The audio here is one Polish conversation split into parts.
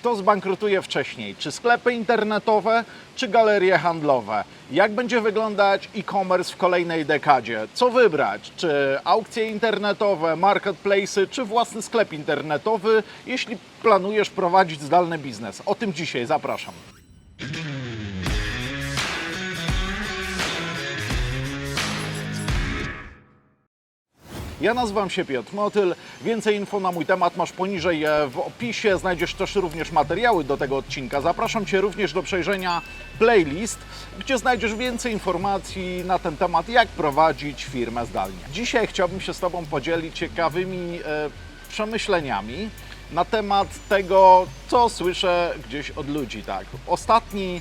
Kto zbankrutuje wcześniej? Czy sklepy internetowe, czy galerie handlowe? Jak będzie wyglądać e-commerce w kolejnej dekadzie? Co wybrać? Czy aukcje internetowe, marketplace, czy własny sklep internetowy, jeśli planujesz prowadzić zdalny biznes? O tym dzisiaj zapraszam. Ja nazywam się Piotr Motyl. Więcej info na mój temat masz poniżej e, w opisie. Znajdziesz też również materiały do tego odcinka. Zapraszam Cię również do przejrzenia playlist, gdzie znajdziesz więcej informacji na ten temat, jak prowadzić firmę zdalnie. Dzisiaj chciałbym się z Tobą podzielić ciekawymi e, przemyśleniami na temat tego, co słyszę gdzieś od ludzi. Tak, ostatni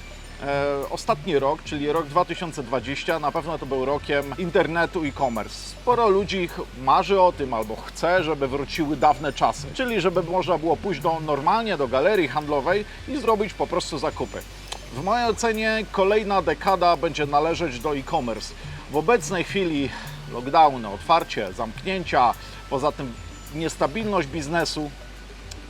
ostatni rok, czyli rok 2020, na pewno to był rokiem internetu e-commerce. Sporo ludzi marzy o tym albo chce, żeby wróciły dawne czasy, czyli żeby można było pójść do, normalnie do galerii handlowej i zrobić po prostu zakupy. W mojej ocenie kolejna dekada będzie należeć do e-commerce. W obecnej chwili lockdowny, otwarcie, zamknięcia, poza tym niestabilność biznesu,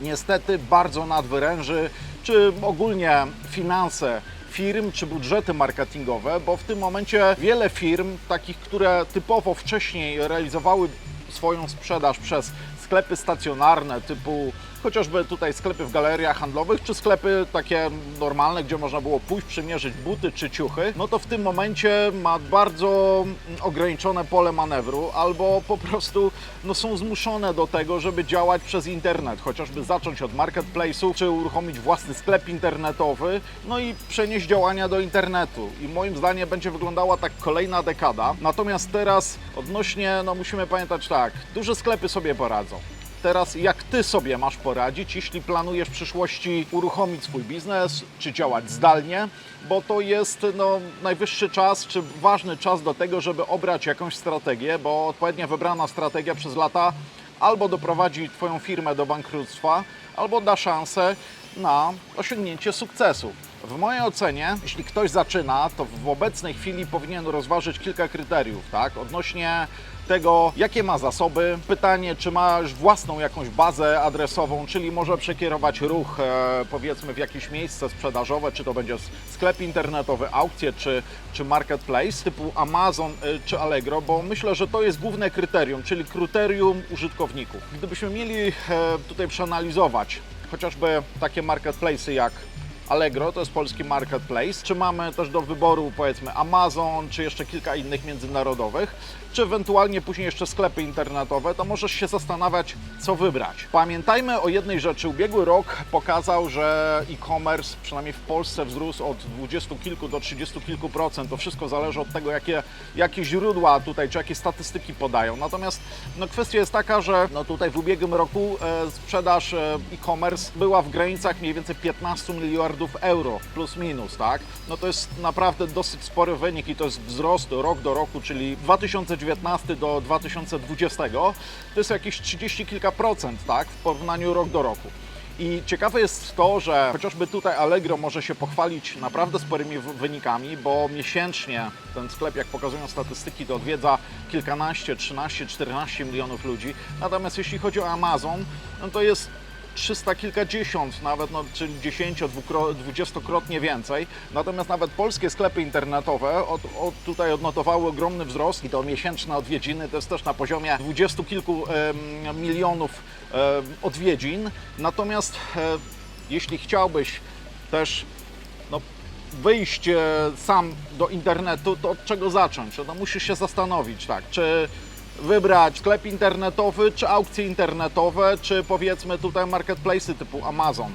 niestety bardzo nadwyręży, czy ogólnie finanse firm, czy budżety marketingowe, bo w tym momencie wiele firm, takich, które typowo wcześniej realizowały swoją sprzedaż przez sklepy stacjonarne typu chociażby tutaj sklepy w galeriach handlowych, czy sklepy takie normalne, gdzie można było pójść, przymierzyć buty czy ciuchy, no to w tym momencie ma bardzo mm, ograniczone pole manewru, albo po prostu no, są zmuszone do tego, żeby działać przez internet, chociażby zacząć od marketplace'u, czy uruchomić własny sklep internetowy, no i przenieść działania do internetu. I moim zdaniem będzie wyglądała tak kolejna dekada. Natomiast teraz odnośnie, no musimy pamiętać tak, duże sklepy sobie poradzą. Teraz jak Ty sobie masz poradzić, jeśli planujesz w przyszłości uruchomić swój biznes, czy działać zdalnie, bo to jest no, najwyższy czas, czy ważny czas do tego, żeby obrać jakąś strategię, bo odpowiednio wybrana strategia przez lata albo doprowadzi Twoją firmę do bankructwa, albo da szansę na osiągnięcie sukcesu. W mojej ocenie, jeśli ktoś zaczyna, to w obecnej chwili powinien rozważyć kilka kryteriów, tak? Odnośnie tego, jakie ma zasoby. Pytanie, czy masz własną jakąś bazę adresową, czyli może przekierować ruch e, powiedzmy w jakieś miejsce sprzedażowe, czy to będzie sklep internetowy, aukcje, czy, czy marketplace typu Amazon e, czy Allegro, bo myślę, że to jest główne kryterium, czyli kryterium użytkowników. Gdybyśmy mieli e, tutaj przeanalizować chociażby takie marketplace'y jak Allegro to jest polski marketplace. Czy mamy też do wyboru powiedzmy Amazon, czy jeszcze kilka innych międzynarodowych, czy ewentualnie później jeszcze sklepy internetowe, to możesz się zastanawiać, co wybrać. Pamiętajmy o jednej rzeczy. Ubiegły rok pokazał, że e-commerce, przynajmniej w Polsce, wzrósł od 20 kilku do 30 kilku procent. To wszystko zależy od tego, jakie, jakie źródła tutaj, czy jakie statystyki podają. Natomiast no, kwestia jest taka, że no, tutaj w ubiegłym roku e, sprzedaż e, e-commerce była w granicach mniej więcej 15 miliardów euro, plus minus, tak? No to jest naprawdę dosyć spory wynik i to jest wzrost rok do roku, czyli 2019 do 2020 to jest jakieś 30 kilka procent, tak? W porównaniu rok do roku. I ciekawe jest to, że chociażby tutaj Allegro może się pochwalić naprawdę sporymi wynikami, bo miesięcznie ten sklep, jak pokazują statystyki, to odwiedza kilkanaście, 13, 14 milionów ludzi. Natomiast jeśli chodzi o Amazon, no to jest 300 kilkadziesiąt, nawet no, czyli 10, dwukro- dwudziestokrotnie więcej. Natomiast nawet polskie sklepy internetowe od, od tutaj odnotowały ogromny wzrost i to miesięczne odwiedziny to jest też na poziomie dwudziestu kilku em, milionów em, odwiedzin. Natomiast e, jeśli chciałbyś też no, wyjść e, sam do internetu, to od czego zacząć? No, musisz się zastanowić, tak, czy wybrać sklep internetowy, czy aukcje internetowe, czy powiedzmy tutaj marketplace'y typu Amazon.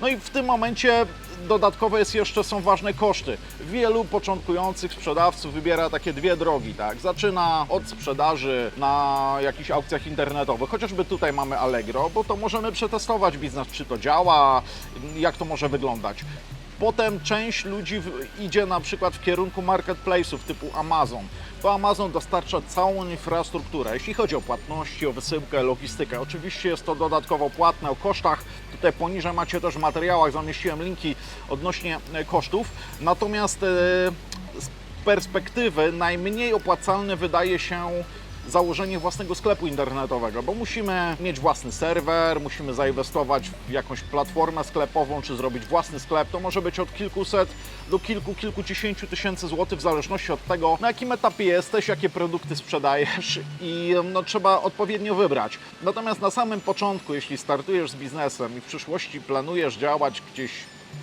No i w tym momencie dodatkowo jest jeszcze są ważne koszty. Wielu początkujących sprzedawców wybiera takie dwie drogi, tak? Zaczyna od sprzedaży na jakichś aukcjach internetowych, chociażby tutaj mamy Allegro, bo to możemy przetestować biznes, czy to działa, jak to może wyglądać. Potem część ludzi idzie na przykład w kierunku marketplace'ów typu Amazon. To Amazon dostarcza całą infrastrukturę, jeśli chodzi o płatności, o wysyłkę, logistykę. Oczywiście jest to dodatkowo płatne o kosztach. Tutaj poniżej macie też w materiałach, zamieściłem linki odnośnie e, kosztów. Natomiast e, z perspektywy najmniej opłacalny wydaje się założenie własnego sklepu internetowego, bo musimy mieć własny serwer, musimy zainwestować w jakąś platformę sklepową, czy zrobić własny sklep. To może być od kilkuset do kilku, kilkudziesięciu tysięcy złotych, w zależności od tego, na jakim etapie jesteś, jakie produkty sprzedajesz i no, trzeba odpowiednio wybrać. Natomiast na samym początku, jeśli startujesz z biznesem i w przyszłości planujesz działać gdzieś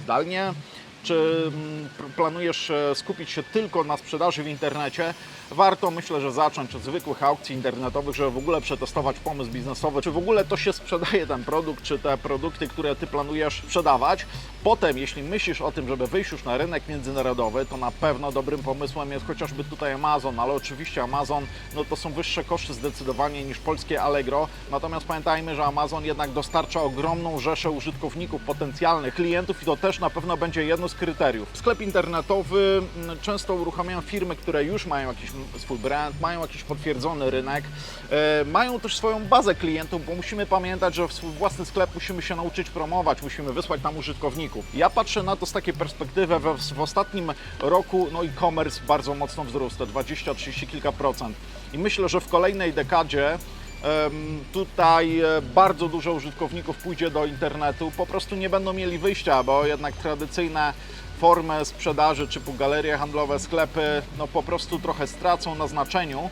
zdalnie, czy mm, planujesz e, skupić się tylko na sprzedaży w internecie, warto myślę, że zacząć od zwykłych aukcji internetowych, żeby w ogóle przetestować pomysł biznesowy, czy w ogóle to się sprzedaje ten produkt, czy te produkty, które ty planujesz sprzedawać. Potem, jeśli myślisz o tym, żeby wyjść już na rynek międzynarodowy, to na pewno dobrym pomysłem jest chociażby tutaj Amazon, ale oczywiście Amazon no to są wyższe koszty zdecydowanie niż polskie Allegro. Natomiast pamiętajmy, że Amazon jednak dostarcza ogromną rzeszę użytkowników, potencjalnych klientów i to też na pewno będzie jedno z kryteriów. Sklep internetowy mm, często uruchamiają firmy, które już mają jakiś swój brand, mają jakiś potwierdzony rynek, e, mają też swoją bazę klientów, bo musimy pamiętać, że w swój własny sklep musimy się nauczyć promować, musimy wysłać tam użytkowników. Ja patrzę na to z takiej perspektywy, w, w ostatnim roku no e-commerce bardzo mocno wzrósł, te 20, 30 kilka procent. I myślę, że w kolejnej dekadzie Tutaj e, bardzo dużo użytkowników pójdzie do internetu, po prostu nie będą mieli wyjścia, bo jednak tradycyjne formy sprzedaży typu galerie handlowe, sklepy, no po prostu trochę stracą na znaczeniu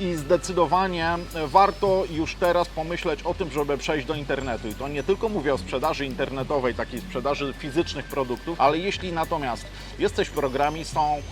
i zdecydowanie warto już teraz pomyśleć o tym, żeby przejść do internetu. I to nie tylko mówię o sprzedaży internetowej, takiej sprzedaży fizycznych produktów, ale jeśli natomiast jesteś programistą,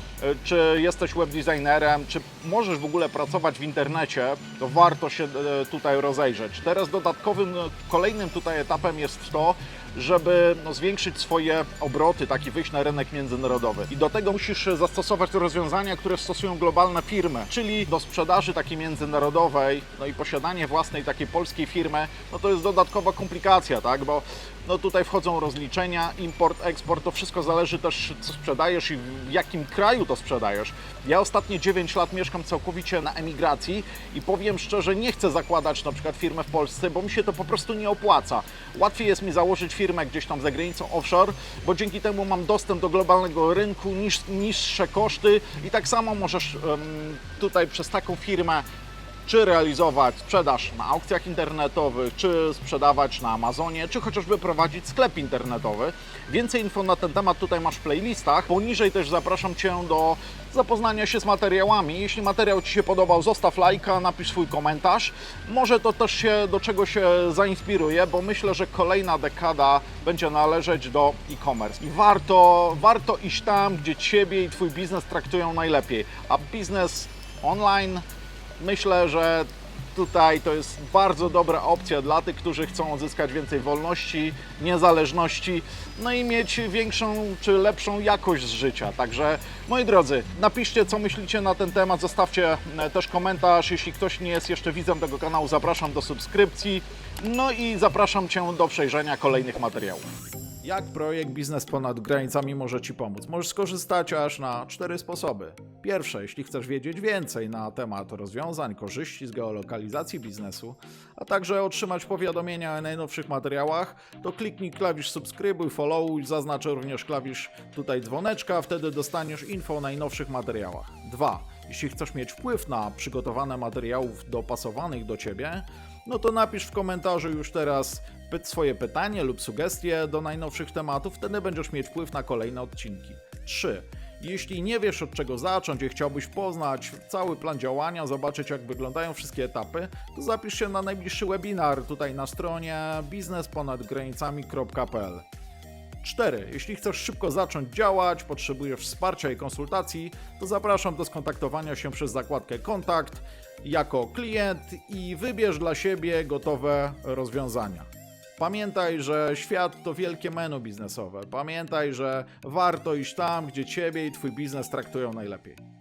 czy jesteś webdesignerem, czy możesz w ogóle pracować w internecie, to warto się e, tutaj rozejrzeć. Teraz dodatkowym, e, kolejnym tutaj etapem jest to, żeby no, zwiększyć swoje obroty, taki wyjść na rynek międzynarodowy. I do tego musisz e, zastosować rozwiązania, które stosują globalne firmy, czyli do sprzedaży takiej międzynarodowej, no i posiadanie własnej takiej polskiej firmy, no to jest dodatkowa komplikacja, tak, bo no tutaj wchodzą rozliczenia, import, eksport, to wszystko zależy też co sprzedajesz i w jakim kraju to sprzedajesz. Ja ostatnie 9 lat mieszkam całkowicie na emigracji i powiem szczerze, nie chcę zakładać na przykład firmy w Polsce, bo mi się to po prostu nie opłaca. Łatwiej jest mi założyć firmę gdzieś tam za granicą offshore, bo dzięki temu mam dostęp do globalnego rynku, niż, niższe koszty i tak samo możesz em, tutaj przez taką firmę czy realizować sprzedaż na aukcjach internetowych, czy sprzedawać na Amazonie, czy chociażby prowadzić sklep internetowy. Więcej info na ten temat tutaj masz w playlistach. Poniżej też zapraszam Cię do zapoznania się z materiałami. Jeśli materiał Ci się podobał, zostaw lajka, napisz swój komentarz. Może to też się do czego się zainspiruje, bo myślę, że kolejna dekada będzie należeć do e-commerce. I warto, warto iść tam, gdzie Ciebie i Twój biznes traktują najlepiej. A biznes online Myślę, że tutaj to jest bardzo dobra opcja dla tych, którzy chcą uzyskać więcej wolności, niezależności, no i mieć większą czy lepszą jakość życia. Także moi drodzy, napiszcie co myślicie na ten temat, zostawcie e, też komentarz. Jeśli ktoś nie jest jeszcze widzem tego kanału, zapraszam do subskrypcji. No i zapraszam Cię do przejrzenia kolejnych materiałów. Jak projekt Biznes ponad granicami może Ci pomóc? Możesz skorzystać aż na cztery sposoby. Pierwsze, jeśli chcesz wiedzieć więcej na temat rozwiązań, korzyści z geolokalizacji biznesu, a także otrzymać powiadomienia o najnowszych materiałach, to kliknij klawisz subskrybuj, followuj, zaznaczę również klawisz tutaj dzwoneczka, wtedy dostaniesz info o najnowszych materiałach. Dwa, jeśli chcesz mieć wpływ na przygotowane materiałów dopasowanych do Ciebie, no to napisz w komentarzu już teraz swoje pytanie lub sugestie do najnowszych tematów, wtedy będziesz mieć wpływ na kolejne odcinki. 3. Jeśli nie wiesz od czego zacząć i chciałbyś poznać cały plan działania, zobaczyć jak wyglądają wszystkie etapy, to zapisz się na najbliższy webinar tutaj na stronie biznesponadgranicami.pl. 4. Jeśli chcesz szybko zacząć działać, potrzebujesz wsparcia i konsultacji, to zapraszam do skontaktowania się przez zakładkę Kontakt jako klient i wybierz dla siebie gotowe rozwiązania. Pamiętaj, że świat to wielkie menu biznesowe. Pamiętaj, że warto iść tam, gdzie Ciebie i Twój biznes traktują najlepiej.